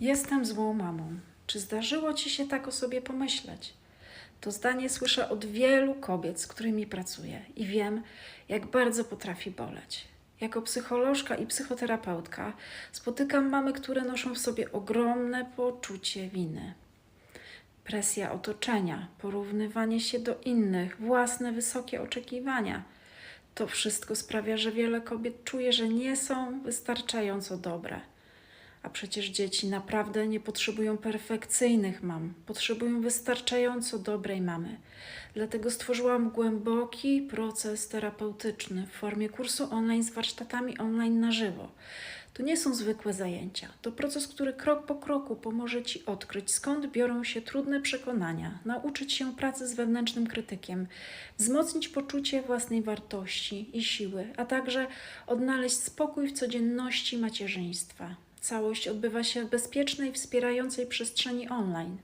Jestem złą mamą. Czy zdarzyło ci się tak o sobie pomyśleć? To zdanie słyszę od wielu kobiet, z którymi pracuję i wiem, jak bardzo potrafi boleć. Jako psycholożka i psychoterapeutka spotykam mamy, które noszą w sobie ogromne poczucie winy. Presja otoczenia, porównywanie się do innych, własne wysokie oczekiwania. To wszystko sprawia, że wiele kobiet czuje, że nie są wystarczająco dobre. A przecież dzieci naprawdę nie potrzebują perfekcyjnych mam, potrzebują wystarczająco dobrej mamy. Dlatego stworzyłam głęboki proces terapeutyczny w formie kursu online z warsztatami online na żywo. To nie są zwykłe zajęcia. To proces, który krok po kroku pomoże Ci odkryć, skąd biorą się trudne przekonania, nauczyć się pracy z wewnętrznym krytykiem, wzmocnić poczucie własnej wartości i siły, a także odnaleźć spokój w codzienności macierzyństwa. Całość odbywa się w bezpiecznej, wspierającej przestrzeni online.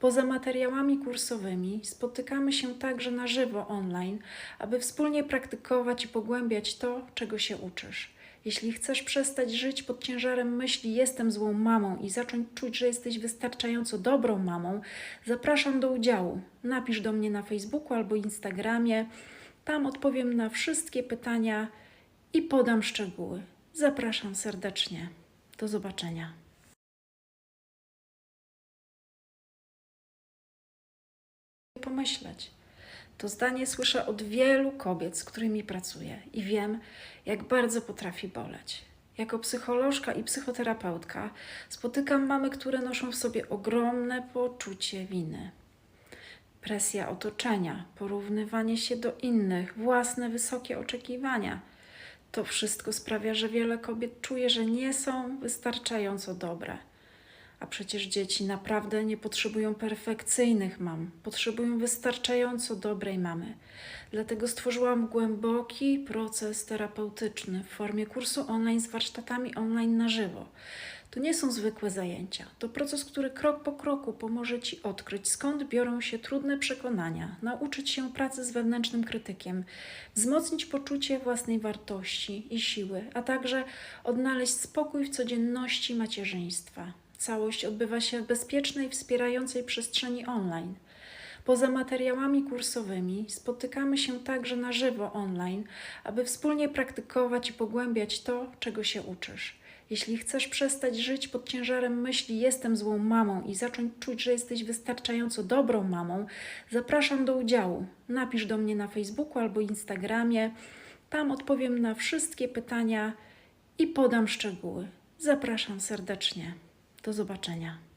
Poza materiałami kursowymi spotykamy się także na żywo online, aby wspólnie praktykować i pogłębiać to, czego się uczysz. Jeśli chcesz przestać żyć pod ciężarem myśli jestem złą mamą i zacząć czuć, że jesteś wystarczająco dobrą mamą, zapraszam do udziału. Napisz do mnie na Facebooku albo Instagramie. Tam odpowiem na wszystkie pytania i podam szczegóły. Zapraszam serdecznie. Do zobaczenia. Pomyśleć. To zdanie słyszę od wielu kobiet, z którymi pracuję i wiem, jak bardzo potrafi boleć. Jako psycholożka i psychoterapeutka spotykam mamy, które noszą w sobie ogromne poczucie winy. Presja otoczenia, porównywanie się do innych, własne wysokie oczekiwania. To wszystko sprawia, że wiele kobiet czuje, że nie są wystarczająco dobre. A przecież dzieci naprawdę nie potrzebują perfekcyjnych mam, potrzebują wystarczająco dobrej mamy. Dlatego stworzyłam głęboki proces terapeutyczny w formie kursu online z warsztatami online na żywo. To nie są zwykłe zajęcia. To proces, który krok po kroku pomoże Ci odkryć, skąd biorą się trudne przekonania, nauczyć się pracy z wewnętrznym krytykiem, wzmocnić poczucie własnej wartości i siły, a także odnaleźć spokój w codzienności macierzyństwa. Całość odbywa się w bezpiecznej, wspierającej przestrzeni online. Poza materiałami kursowymi spotykamy się także na żywo online, aby wspólnie praktykować i pogłębiać to, czego się uczysz. Jeśli chcesz przestać żyć pod ciężarem myśli jestem złą mamą i zacząć czuć, że jesteś wystarczająco dobrą mamą, zapraszam do udziału. Napisz do mnie na Facebooku albo Instagramie. Tam odpowiem na wszystkie pytania i podam szczegóły. Zapraszam serdecznie. Do zobaczenia.